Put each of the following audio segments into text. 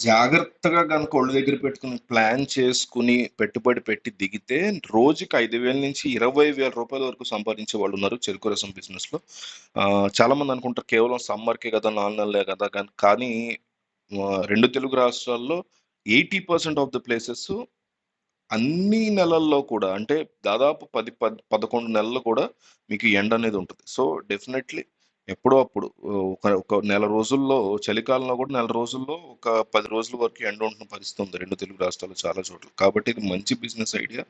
జాగ్రత్తగా కనుక ఒళ్ళు దగ్గర పెట్టుకుని ప్లాన్ చేసుకుని పెట్టుబడి పెట్టి దిగితే రోజుకి ఐదు వేల నుంచి ఇరవై వేల రూపాయల వరకు సంపాదించే వాళ్ళు ఉన్నారు చెరుకు రసం బిజినెస్లో చాలామంది అనుకుంటారు కేవలం సమ్మర్కే కదా నాలుగు నెలలే కదా కానీ కానీ రెండు తెలుగు రాష్ట్రాల్లో eighty percent of the places అన్ని నెలల్లో కూడా అంటే దాదాపు పది పద్ పదకొండు నెలల్లో కూడా మీకు ఎండ అనేది ఉంటుంది. సో డెఫినెట్లీ ఎప్పుడో అప్పుడు. ఒక ఒక నెల రోజుల్లో చలికాలంలో కూడా నెల రోజుల్లో ఒక పది రోజుల వరకు ఎండ ఉంటున్న పరిస్థితి ఉంది రెండు తెలుగు రాష్ట్రాలు చాలా చోట్ల. కాబట్టి ఇది మంచి బిజినెస్ ఐడియా.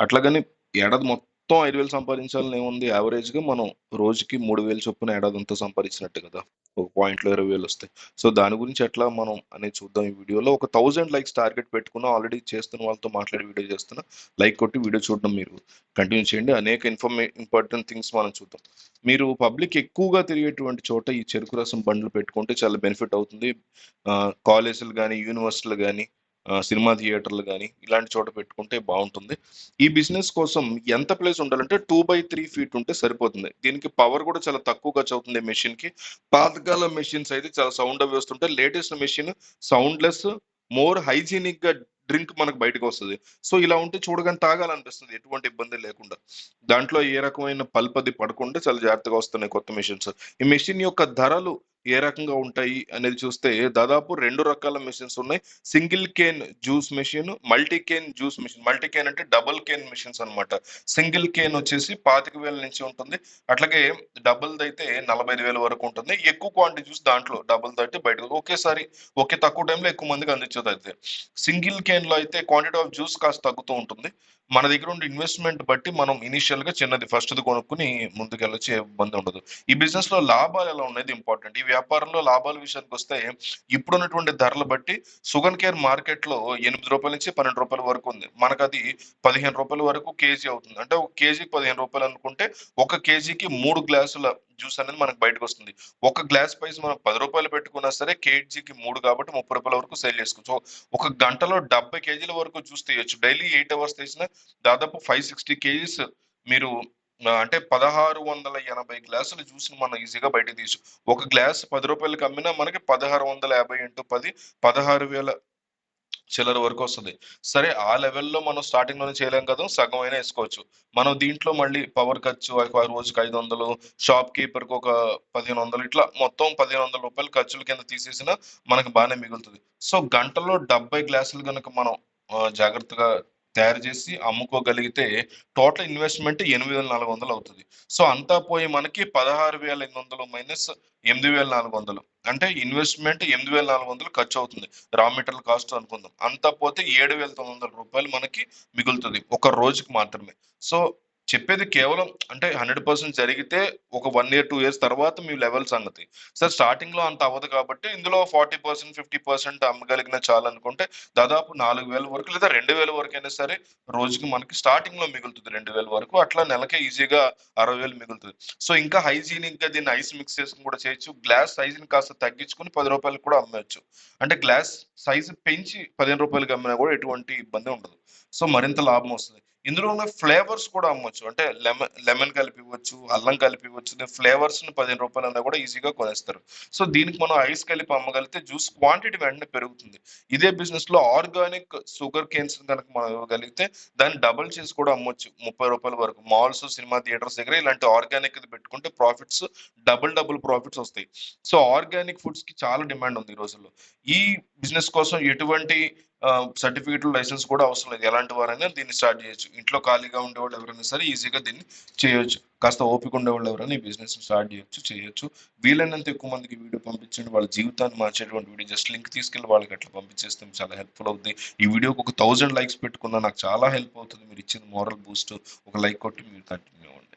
అట్లాగని ఏడాది మొత్తం మొత్తం ఐదు వేలు సంపాదించాలని ఏముంది? యావరేజ్గా మనం రోజుకి మూడు వేలు చొప్పున ఏడాది అంతా సంపాదించినట్టు కదా? ఒక పాయింట్లో ఇరవై వేలు వస్తాయి. సో దాని గురించి ఎట్లా మనం అనేది చూద్దాం ఈ వీడియోలో. ఒక థౌజండ్ లైక్స్ టార్గెట్ పెట్టుకున్నా ఆల్రెడీ చేస్తున్న వాళ్ళతో మాట్లాడి వీడియో చేస్తున్నా లైక్ కొట్టి వీడియో చూడడం మీరు కంటిన్యూ చేయండి. అనేక ఇన్ఫర్మే ఇంపార్టెంట్ థింగ్స్ మనం చూద్దాం. మీరు పబ్లిక్ ఎక్కువగా తిరిగేటువంటి చోట ఈ చెరుకు రసం బండ్లు పెట్టుకుంటే చాలా బెనిఫిట్ అవుతుంది. కాలేజీలు కానీ యూనివర్సిటీలు కానీ సినిమా థియేటర్లు కానీ ఇలాంటి చోట పెట్టుకుంటే బాగుంటుంది. ఈ బిజినెస్ కోసం ఎంత ప్లేస్ ఉండాలంటే టూ బై త్రీ ఫీట్ ఉంటే సరిపోతుంది. దీనికి పవర్ కూడా చాలా తక్కువ ఖర్చు అవుతుంది మెషిన్కి. పాతకాల మెషిన్స్ అయితే చాలా సౌండ్ అవి వస్తుంటే లేటెస్ట్ మెషిన్ సౌండ్లెస్ మోర్ హైజీనిక్గా డ్రింక్ మనకు బయటకు వస్తుంది. సో ఇలా ఉంటే చూడగానే తాగాలనిపిస్తుంది ఎటువంటి ఇబ్బంది లేకుండా. దాంట్లో ఏ రకమైన పల్పది పడకుండా చాలా జాగ్రత్తగా వస్తున్నాయి కొత్త మెషిన్స్. ఈ మెషిన్ యొక్క ధరలు ఏ రకంగా ఉంటాయి అనేది చూస్తే దాదాపు రెండు రకాల మెషిన్స్ ఉన్నాయి. Single cane juice machine multi cane juice machine multi cane అంటే డబుల్ కేన్ మెషిన్స్ అన్నమాట. సింగిల్ కేన్ వచ్చేసి పాతిక వేల నుంచి ఉంటుంది. అట్లాగే డబుల్ అయితే నలభై ఐదు వేల వరకు ఉంటుంది. ఎక్కువ క్వాంటిటీ జ్యూస్ దాంట్లో డబుల్ అయితే బయటకు ఒకేసారి ఒకే తక్కువ టైంలో ఎక్కువ మందికి అందించేది అయితే. సింగిల్ కేన్లో అయితే క్వాంటిటీ ఆఫ్ జ్యూస్ కాస్త తగ్గుతూ ఉంటుంది. మన దగ్గర ఉండే ఇన్వెస్ట్మెంట్ బట్టి మనం ఇనిషియల్గా చిన్నది ఫస్ట్ కొనుక్కుని ముందుకెళ్ళొచ్చు ఇబ్బంది ఉండదు. ఈ బిజినెస్లో లాభాలు ఎలా ఉన్నది ఇంపార్టెంట్ ఈ వ్యాపారంలో లాభాల విషయానికి వస్తే ఇప్పుడున్నటువంటి ధరలు బట్టి సుగన్ కేర్ మార్కెట్లో ఎనిమిది రూపాయల నుంచి పన్నెండు రూపాయల వరకు ఉంది. మనకు అది పదిహేను రూపాయల వరకు కేజీ అవుతుంది. అంటే ఒక కేజీకి పదిహేను రూపాయలు అనుకుంటే ఒక కేజీకి మూడు గ్లాసుల జ్యూస్ అనేది మనకు బయటకు వస్తుంది ఒక గ్లాస్ ప్రైస్ మనం పది రూపాయలు పెట్టుకున్నా సరే కేజీకి మూడు కాబట్టి ముప్పై రూపాయల వరకు సేల్ చేసుకోవచ్చు. ఒక గంటలో డెబ్బై కేజీల వరకు జ్యూస్ తీయచ్చు. డైలీ ఎయిట్ అవర్స్ తీసిన దాదాపు ఫైవ్ సిక్స్టీ కేజీస్ మీరు అంటే పదహారు వందల ఎనభై గ్లాసుల జ్యూస్ని మనం ఈజీగా బయటకు తీసు ఒక గ్లాస్ పది రూపాయలకు అమ్మినా మనకి పదహారు వందల యాభై ఇంటూ పది పదహారు వేల చిల్లర వరకు వస్తుంది. సరే ఆ లెవెల్లో మనం స్టార్టింగ్లోనే చేయలేం కదా సగం అయినా వేసుకోవచ్చు. మనం దీంట్లో మళ్ళీ పవర్ ఖర్చు రోజుకి ఐదు వందలు షాప్ కీపర్కి ఒక పదిహేను వందలు ఇట్లా మొత్తం పదిహేను వందల రూపాయలు ఖర్చుల కింద తీసేసిన మనకి బాగానే మిగులుతుంది. సో గంటలో డెబ్బై గ్లాసులు కనుక మనం జాగ్రత్తగా తయారు చేసి అమ్ముకోగలిగితే టోటల్ ఇన్వెస్ట్మెంట్ ఎనిమిది వేల నాలుగు వందలు అవుతుంది. సో అంతా పోయి మనకి పదహారు వేల ఎనిమిది వందలు మైనస్ ఎనిమిది వేల నాలుగు వందలు. అంటే ఇన్వెస్ట్మెంట్ ఎనిమిది వేల నాలుగు వందలు ఖర్చు అవుతుంది రా మెటీరియల్ కాస్ట్ అనుకుందాం. అంతా పోతే ఏడు వేల తొమ్మిది వందల రూపాయలు మనకి మిగులుతుంది. ఒక రోజుకి మాత్రమే. సో చెప్పేది కేవలం అంటే హండ్రెడ్ పర్సెంట్ జరిగితే ఒక వన్ ఇయర్ టూ ఇయర్స్ తర్వాత మీ లెవెల్ సంగతి. సార్ స్టార్టింగ్లో అంత అవ్వదు కాబట్టి ఇందులో ఫార్టీ పర్సెంట్ ఫిఫ్టీ పర్సెంట్ అమ్మగలిగిన చాలనుకుంటే దాదాపు నాలుగు వేల వరకు లేదా రెండు వేల వరకు అయినా సరే రోజుకి మనకి స్టార్టింగ్లో మిగులుతుంది రెండు వేల వరకు. అట్లా నెలకే ఈజీగా అరవై వేలు మిగులుతుంది. సో ఇంకా హైజీనిక్గా దీన్ని ఐస్ మిక్స్ చేసుకుని కూడా చేయొచ్చు. గ్లాస్ సైజుని కాస్త తగ్గించుకుని పది రూపాయలకు కూడా అమ్మవచ్చు అంటే గ్లాస్ సైజు పెంచి పదిహేను రూపాయలకి అమ్మినా కూడా ఎటువంటి ఇబ్బంది ఉండదు. సో మరింత లాభం వస్తుంది. ఇందులో ఉన్న ఫ్లేవర్స్ కూడా అమ్మొచ్చు. అంటే లెమన్ లెమన్ కలిపి ఇవ్వచ్చు అల్లం కలిపి ఇవ్వచ్చు ఫ్లేవర్స్ని పదిహేను రూపాయలు అన్నా కూడా ఈజీగా కొనేస్తారు. సో దీనికి మనం ఐస్ కలిపి అమ్మగలిగితే జ్యూస్ క్వాంటిటీ వెంటనే పెరుగుతుంది. ఇదే బిజినెస్లో ఆర్గానిక్ షుగర్ కేన్స్ కనుక మనం ఇవ్వగలిగితే దాన్ని డబుల్ చేసి కూడా అమ్మొచ్చు. ముప్పై రూపాయల వరకు. మాల్స్ సినిమా థియేటర్స్ దగ్గర ఇలాంటి ఆర్గానిక్ పెట్టుకుంటే ప్రాఫిట్స్ డబుల్ డబుల్ ప్రాఫిట్స్ వస్తాయి. సో ఆర్గానిక్ ఫుడ్స్కి చాలా డిమాండ్ ఉంది ఈ రోజుల్లో. ఈ బిజినెస్ కోసం ఎటువంటి సర్టిఫికేట్ లైసెన్స్ కూడా అవసరం లేదు. ఎలాంటి వారైనా దీన్ని స్టార్ట్ చేయొచ్చు. ఇంట్లో ఖాళీగా ఉండేవాళ్ళు ఎవరైనా సరే ఈజీగా దీన్ని చేయొచ్చు. కాస్త ఓపిక ఉండేవాళ్ళు ఎవరైనా ఈ బిజినెస్ స్టార్ట్ చేయొచ్చు చేయొచ్చు. వీలైనంత ఎక్కువ మందికి వీడియో పంపించండి వాళ్ళ జీవితాన్ని మార్చేటువంటి వీడియో. జస్ట్ లింక్ తీసుకెళ్ళి వాళ్ళకి అట్లా పంపించేస్తే చాలా హెల్ప్ఫుల్ అవుతుంది ఈ వీడియోకి ఒక థౌజండ్ లైక్స్ పెట్టుకున్నా నాకు చాలా హెల్ప్ అవుతుంది. మీరు ఇచ్చిన మోరల్ బూస్ట్ ఒక లైక్ కొట్టి మీరు కంటిన్యూ అవ్వండి.